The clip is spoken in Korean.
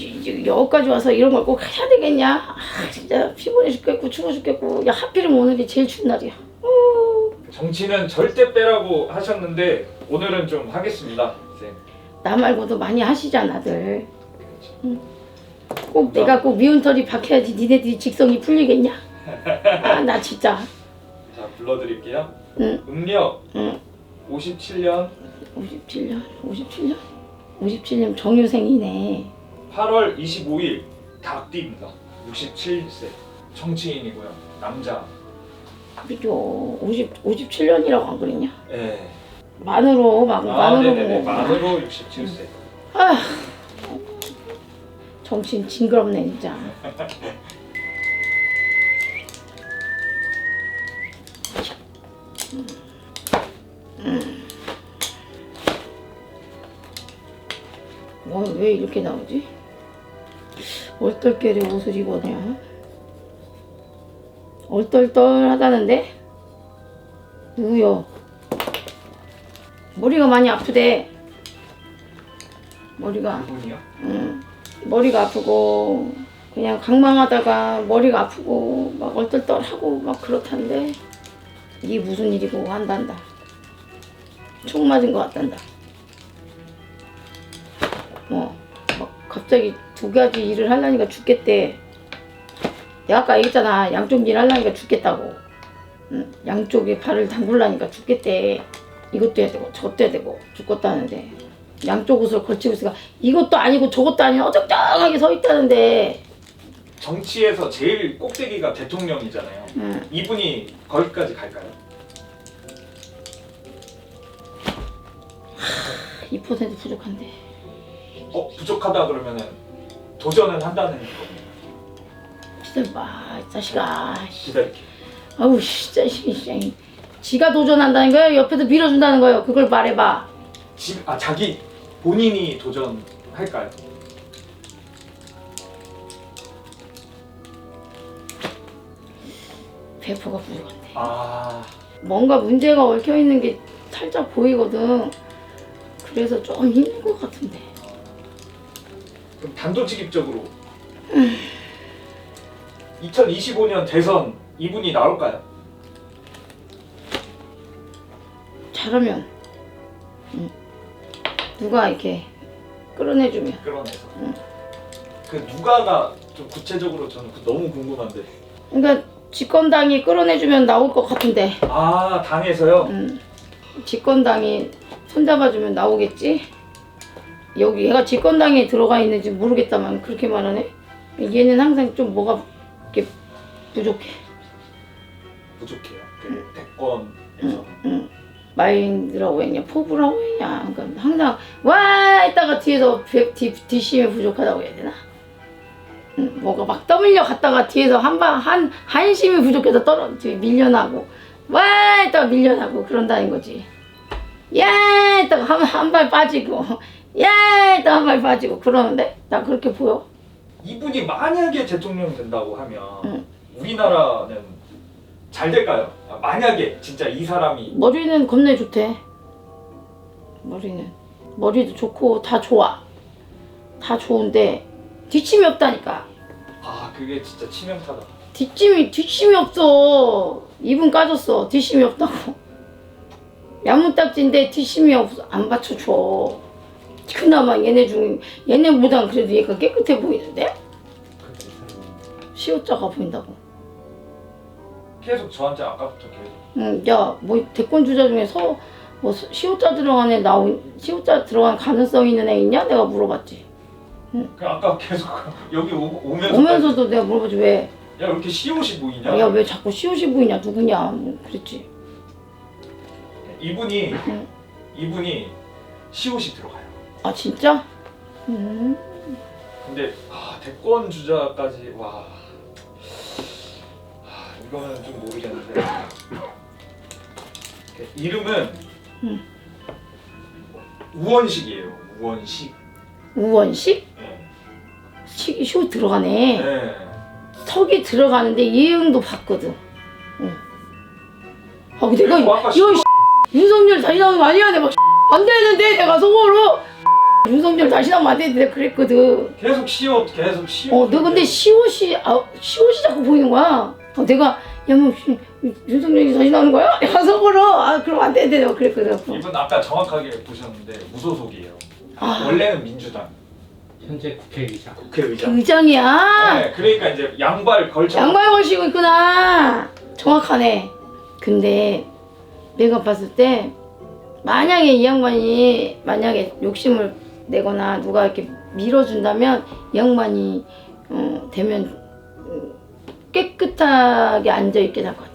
이- 여기까지 와서 이런 걸 꼭 해야 되겠냐? 아, 진짜 피곤해 죽겠고 추워 죽겠고 야 하필이면 오늘이 제일 추운 날이야. 어, 정치는 절대 빼라고 하셨는데 오늘은 좀 하겠습니다. 네. 나 말고도 많이 하시잖아 들. 응. 꼭 내가 꼭 미운 털이 박혀야지 니네들이 직성이 풀리겠냐? 아 나 진짜. 자 불러드릴게요. 응. 음력 응. 57년 57년, 57년, 57년 정유생이네. 8월 25일 닭띠입니다. 67세 정치인이고요. 남자. 그죠? 50, 57년이라고 안 그랬냐? 예. 만으로 막 아, 만으로 네네네. 보고. 만으로 67세. 아, 정신 징그럽네 진짜. 뭐왜 이렇게 나오지? 얼떨결에 옷을 입었냐? 얼떨떨하다는데? 누구요? 머리가 많이 아프대. 머리가. 응. 머리가 아프고 그냥 강망하다가 머리가 아프고 막 얼떨떨하고 막 그렇단데 이게 무슨 일이고 한단다. 총 맞은 것 같단다. 어, 막 갑자기 두 가지 일을 하려니까 죽겠대. 내가 아까 얘기했잖아. 양쪽 일 하려니까 죽겠다고. 응, 양쪽에 발을 담글라니까 죽겠대. 이것도 해야 되고 저것도 해야 되고 죽겠다는데 양쪽 옷을 걸치고 있으니까 이것도 아니고 저것도 아니고 어정쩡하게 서 있다는데 정치에서 제일 꼭대기가 대통령이잖아요. 응. 이분이 거기까지 갈까요? 2% 부족한데 어 부족하다 그러면은 도전은 한다는 거. 기다려봐 이 자식아. 기다릴게요. 아우 씨 자식이 씨. 지가 도전한다는 거예요? 옆에서 밀어준다는 거예요? 그걸 말해봐. 지, 아 자기 본인이 도전할까요? 배포가 부족한데. 아. 뭔가 문제가 얽혀 있는 게 살짝 보이거든. 그래서 좀 힘든 것 같은데 그럼 단도직입적으로 2025년 대선 이분이 나올까요? 잘하면 응. 누가 이렇게 끌어내주면 끌어내서 응. 그 누가가 좀 구체적으로 저는 그 너무 궁금한데 그러니까 집권당이 끌어내주면 나올 것 같은데 아 당에서요? 음, 집권당이 손잡아주면 나오겠지? 여기 얘가 집권당에 들어가 있는지 모르겠다만 그렇게 말하네? 얘는 항상 좀 뭐가 이렇게 부족해. 부족해요 그 대권에서 응. 마인드라고 했냐, 포부라고 했냐. 그러니까 항상 와! 했다가 뒤에서 뒷심이 부족하다고 해야 되나? 응, 뭐가 막 떠밀려 갔다가 뒤에서 한 방, 한, 한심이 부족해서 떨어, 뒤에 밀려나고 와! 했다가 밀려나고 그런다는 거지. 야! 했다가 한, 한 발 빠지고 한발 빠지고 그러는데? 나 그렇게 보여? 이분이 만약에 대통령 된다고 하면 응. 우리나라는 잘 될까요? 아, 만약에 진짜 이 사람이 머리는 겁내 좋대. 머리는 머리도 좋고 다 좋아. 다 좋은데 뒷심이 없다니까. 아 그게 진짜 치명타다 뒷심이 뒷심이 없어. 입은 까졌어. 뒷심이 없다고. 야무딱지인데 뒷심이 없어. 안 받쳐줘. 그나마 얘네 중 얘네보단 그래도 얘가 깨끗해 보이는데 시옷자가 보인다고. 계속 저한테 아까부터 계속 응, 야, 뭐 대권 주자 중에 서 뭐 시옷자 들어간 애 나오 시옷자 들어간 가능성 있는 애 있냐? 내가 물어봤지. 그 아까 계속 여기 오, 오면서 오면서도 내가 물어보지 왜? 야왜 이렇게 시옷이 보이냐 야 왜 자꾸 시옷이 보이냐? 누구냐? 뭐 그랬지. 이분이 응. 이분이 시옷이 들어가요 아 진짜? 음. 근데 아, 대권 주자까지 와 아, 이거는 좀 모르겠는데 이름은 응. 우원식이에요 우원식 우원식? 네. 식이 시옷 들어가네. 네. 석이 들어가는데 이응도 봤거든. 응. 아 내가 그리고 아까 이거 윤석열 다시 나오는 거 아니야? 내가 안 되는데 내가 속으로 윤석열 다시 나오면 안 되는데 내가 그랬거든. 계속 시옷 계속 시옷. 어, 너 근데 시옷이 아, 시옷이 자꾸 보이는 거야. 어, 내가 야뭐 윤석열이 다시 나오는 거야? 야석으로 아 그럼 안 되는데 내가 그랬거든. 이분 아까 정확하게 보셨는데 무소속이에요. 아. 원래는 민주당 현재 국회의장. 국회의장. 의장이야. 네, 그러니까 이제 양발 걸쳐. 양말 걸치고 있구나. 정확하네. 근데 내가 봤을 때 만약에 이 양반이 만약에 욕심을 내거나 누가 이렇게 밀어준다면 이 양반이 어, 되면 음, 깨끗하게 앉아 있게 될것 같아.